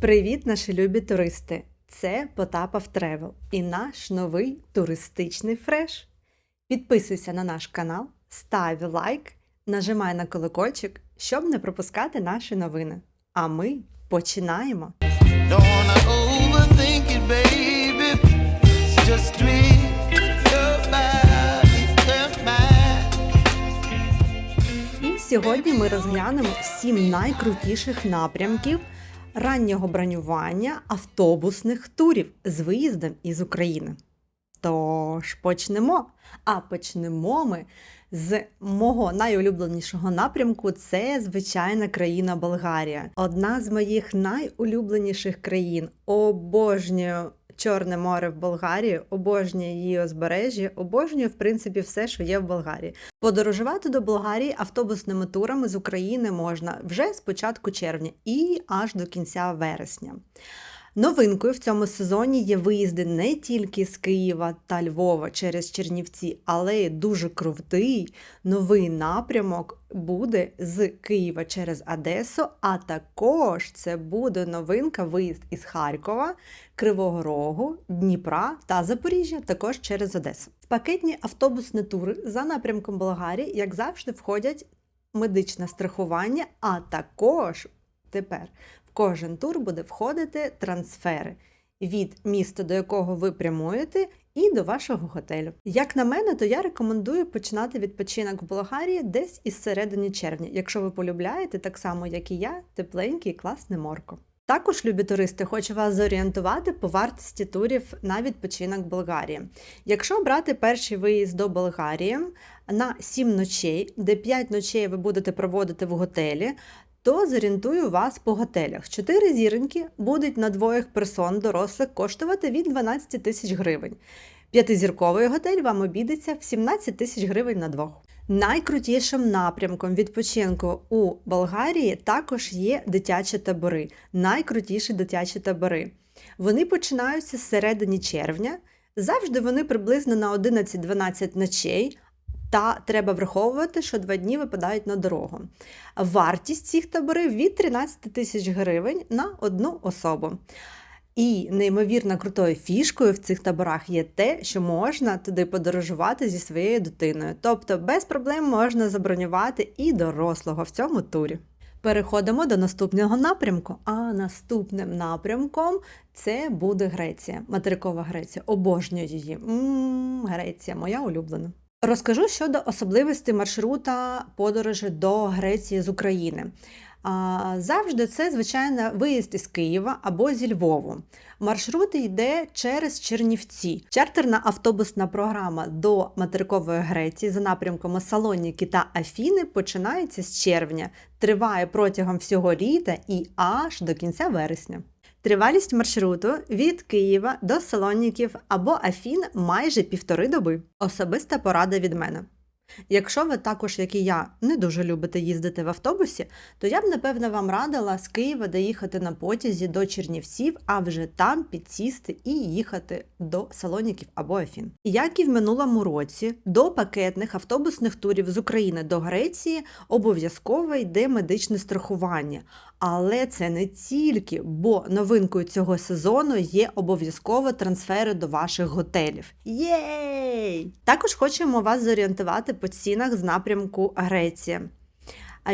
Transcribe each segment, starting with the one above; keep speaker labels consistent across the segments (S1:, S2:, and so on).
S1: Привіт, наші любі туристи! Це Потапов Тревел і наш новий туристичний фреш. Підписуйся на наш канал, став лайк, нажимай на колокольчик, щоб не пропускати наші новини. А ми починаємо! І сьогодні ми розглянемо сім найкрутіших напрямків раннього бронювання автобусних турів з виїздом із України. Тож почнемо. А почнемо ми з мого найулюбленішого напрямку це звичайна країна Болгарія. Одна з моїх найулюбленіших країн. Обожнюю Чорне море в Болгарії, обожнюю її узбережжя, обожнюю, в принципі, все, що є в Болгарії. Подорожувати до Болгарії автобусними турами з України можна вже з початку червня і аж до кінця вересня. Новинкою в цьому сезоні є виїзди не тільки з Києва та Львова через Чернівці, але й дуже крутий новий напрямок буде з Києва через Одесу, а також це буде новинка виїзд із Харкова, Кривого Рогу, Дніпра та Запоріжжя, також через Одесу. В пакетні автобусні тури за напрямком Болгарії, як завжди, входять медичне страхування, а також тепер кожен тур буде входити трансфери від міста, до якого ви прямуєте, і до вашого готелю. Як на мене, то я рекомендую починати відпочинок в Болгарії десь із середини червня, якщо ви полюбляєте, так само як і я, тепленький класне морко. Також, любі туристи, хочу вас зорієнтувати по вартості турів на відпочинок Болгарії. Якщо брати перший виїзд до Болгарії на 7 ночей, де 5 ночей ви будете проводити в готелі, то зорієнтую вас по готелях. Чотири зіроньки будуть на двоїх персон дорослих коштувати від 12 тисяч гривень. П'ятизірковий готель вам обійдеться в 17 тисяч гривень на двох. Найкрутішим напрямком відпочинку у Болгарії також є дитячі табори. Найкрутіші дитячі табори. Вони починаються з середини червня. Завжди вони приблизно на 11-12 ночей. Та треба враховувати, що два дні випадають на дорогу. Вартість цих таборів від 13 тисяч гривень на одну особу. І неймовірно крутою фішкою в цих таборах є те, що можна туди подорожувати зі своєю дитиною. Тобто без проблем можна забронювати і дорослого в цьому турі. Переходимо до наступного напрямку. А наступним напрямком це буде Греція, материкова Греція. Обожнюю її. М-м, Греція, моя улюблена. Розкажу щодо особливостей маршрута подорожі до Греції з України. Завжди це, звичайно, виїзд із Києва або зі Львову. Маршрут йде через Чернівці. Чартерна автобусна програма до материкової Греції за напрямками Салоніки та Афіни починається з червня, триває протягом всього літа і аж до кінця вересня. Тривалість маршруту від Києва до Салоніків або Афін майже півтори доби. Особиста порада від мене. Якщо ви також, як і я, не дуже любите їздити в автобусі, то я б напевно вам радила з Києва доїхати на потязі до Чернівців, а вже там підсісти і їхати до Салоніків або Афін. Як і в минулому році, до пакетних автобусних турів з України до Греції обов'язково йде медичне страхування. Але це не тільки, бо новинкою цього сезону є обов'язково трансфери до ваших готелів. Єй! Також хочемо вас зорієнтувати по цінах з напрямку Греція.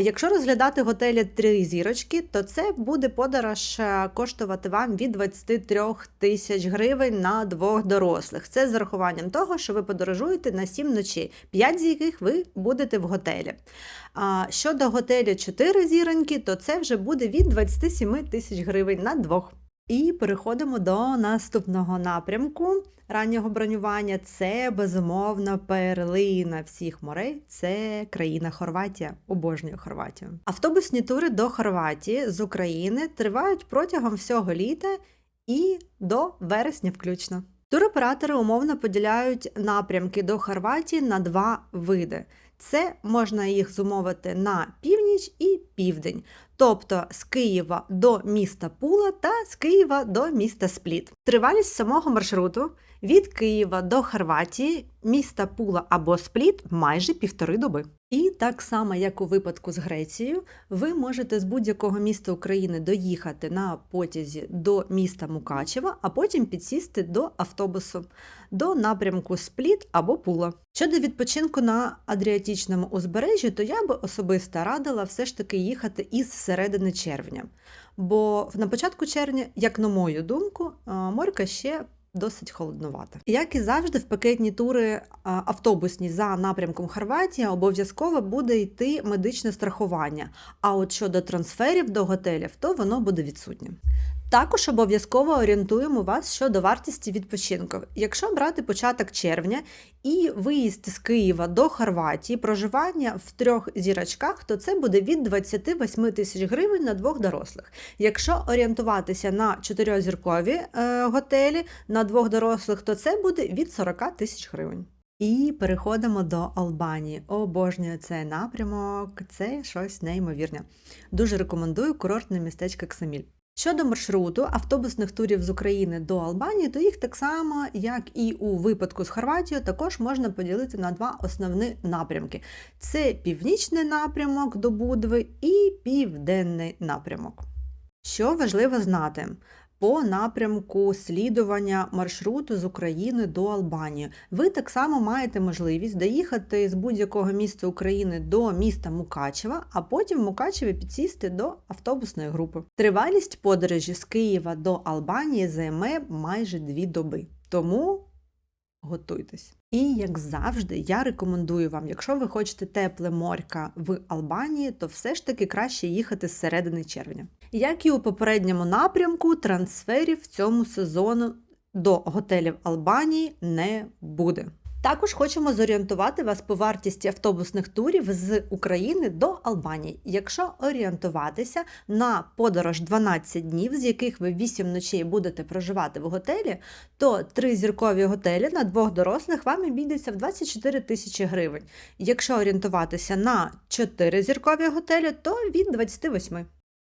S1: Якщо розглядати готелі три зірочки, то це буде подорож е, коштувати вам від 23 тисяч гривень на двох дорослих. Це з урахуванням того, що ви подорожуєте на 7 ночей, 5 з яких ви будете в готелі. А щодо готелю 4 зіроньки, то це вже буде від 27 тисяч гривень на двох. І переходимо до наступного напрямку раннього бронювання. Це безумовно перлина всіх морей. Це країна Хорватія, обожнюю Хорватію. Автобусні тури до Хорватії з України тривають протягом всього літа і до вересня включно. Туроператори умовно поділяють напрямки до Хорватії на два види. Це можна їх зумовити на північ і південь. Тобто з Києва до міста Пула та з Києва до міста Спліт. Тривалість самого маршруту від Києва до Хорватії, міста Пула або Спліт майже півтори доби. І так само, як у випадку з Грецією, ви можете з будь-якого міста України доїхати на потязі до міста Мукачева, а потім підсісти до автобусу до напрямку Спліт або Пула. Щодо відпочинку на Адріатичному узбережжі, то я би особисто радила все ж таки їхати із середини червня. Бо на початку червня, як на мою думку, морка ще досить холоднувата. Як і завжди, в пакетні тури автобусні за напрямком Хорватія обов'язково буде йти медичне страхування. А от щодо трансферів до готелів, то воно буде відсутнє. Також обов'язково орієнтуємо вас щодо вартості відпочинку. Якщо брати початок червня і виїзд з Києва до Хорватії, проживання в трьох зірочках, то це буде від 28 тисяч гривень на двох дорослих. Якщо орієнтуватися на чотирьохзіркові е, готелі на двох дорослих, то це буде від 40 тисяч гривень. І переходимо до Албанії. Обожнюю цей напрямок, це щось неймовірне. Дуже рекомендую курортне містечко Ксаміль. Щодо маршруту автобусних турів з України до Албанії, то їх так само, як і у випадку з Хорватією, також можна поділити на два основні напрямки: це північний напрямок до Будви і південний напрямок. Що важливо знати? По напрямку слідування маршруту з України до Албанії. Ви так само маєте можливість доїхати з будь-якого міста України до міста Мукачева, а потім в Мукачеві підсісти до автобусної групи. Тривалість подорожі з Києва до Албанії займе майже дві доби. Тому готуйтесь. І як завжди, я рекомендую вам, якщо ви хочете тепле морька в Албанії, то все ж таки краще їхати з середини червня. Як і у попередньому напрямку, трансферів в цьому сезону до готелів Албанії не буде. Також хочемо зорієнтувати вас по вартості автобусних турів з України до Албанії. Якщо орієнтуватися на подорож 12 днів, з яких ви 8 ночей будете проживати в готелі, то три зіркові готелі на двох дорослих вам обійдеться в 24 тисячі гривень. Якщо орієнтуватися на 4 зіркові готелі, то від 28.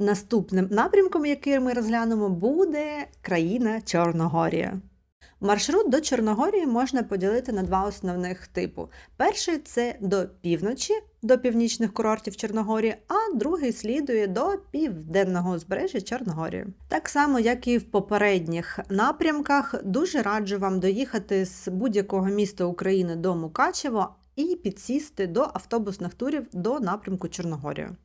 S1: Наступним напрямком, який ми розглянемо, буде країна Чорногорія. Маршрут до Чорногорії можна поділити на два основних типу. Перший це до півночі, до північних курортів Чорногорії, а другий слідує до південного узбережжя Чорногорії. Так само, як і в попередніх напрямках, дуже раджу вам доїхати з будь-якого міста України до Мукачева і підсісти до автобусних турів до напрямку Чорногорія.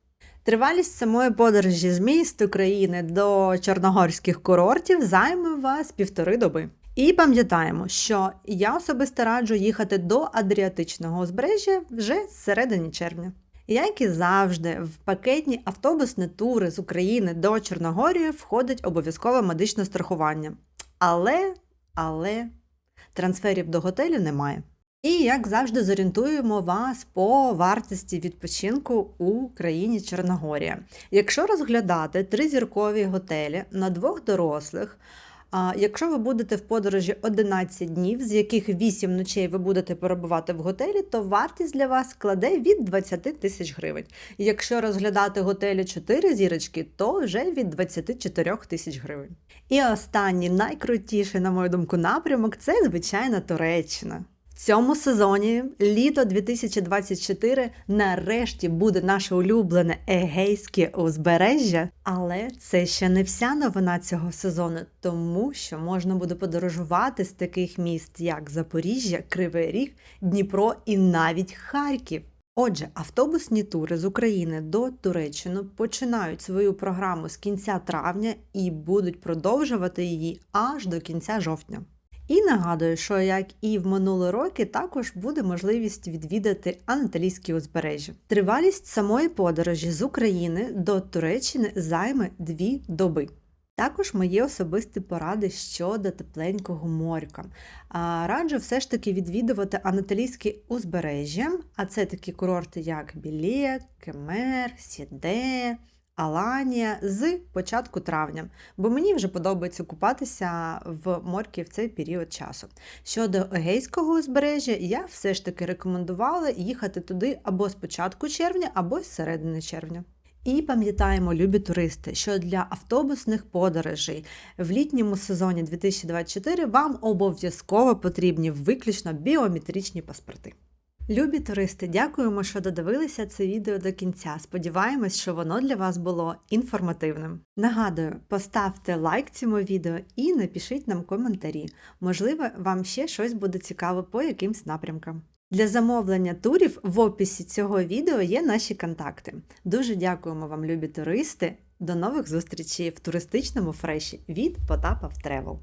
S1: Тривалість самої подорожі з міст України до чорногорських курортів займе вас півтори доби. І пам'ятаємо, що я особисто раджу їхати до Адріатичного узбережжя вже з середини червня. Як і завжди, в пакетні автобусні тури з України до Чорногорії входить обов'язкове медичне страхування. Але, але трансферів до готелю немає. І як завжди зорієнтуємо вас по вартості відпочинку у країні Чорногорія. Якщо розглядати тризіркові готелі на двох дорослих, якщо ви будете в подорожі 11 днів, з яких 8 ночей ви будете перебувати в готелі, то вартість для вас складе від 20 тисяч гривень. Якщо розглядати готелі 4 зірочки, то вже від 24 тисяч гривень. І останній найкрутіший, на мою думку, напрямок це звичайно Туреччина. Цьому сезоні літо 2024 нарешті буде наше улюблене егейське узбережжя, але це ще не вся новина цього сезону, тому що можна буде подорожувати з таких міст, як Запоріжжя, Кривий Ріг, Дніпро і навіть Харків. Отже, автобусні тури з України до Туреччини починають свою програму з кінця травня і будуть продовжувати її аж до кінця жовтня. І нагадую, що як і в минулі роки, також буде можливість відвідати Анатолійські узбережжя. Тривалість самої подорожі з України до Туреччини займе дві доби. Також мої особисті поради щодо тепленького морька. Раджу все ж таки відвідувати Анатолійське узбережжя, а це такі курорти, як Білє, Кемер, Сіде, Аланія з початку травня, бо мені вже подобається купатися в морці в цей період часу. Щодо Егейського узбережжя, я все ж таки рекомендувала їхати туди або з початку червня, або з середини червня. І пам'ятаємо, любі туристи, що для автобусних подорожей в літньому сезоні 2024 вам обов'язково потрібні виключно біометричні паспорти. Любі туристи, дякуємо, що додивилися це відео до кінця. Сподіваємось, що воно для вас було інформативним. Нагадую, поставте лайк цьому відео і напишіть нам коментарі. Можливо, вам ще щось буде цікаво по якимсь напрямкам. Для замовлення турів в описі цього відео є наші контакти. Дуже дякуємо вам, любі туристи. До нових зустрічей в туристичному фреші від Потапа в Тревел.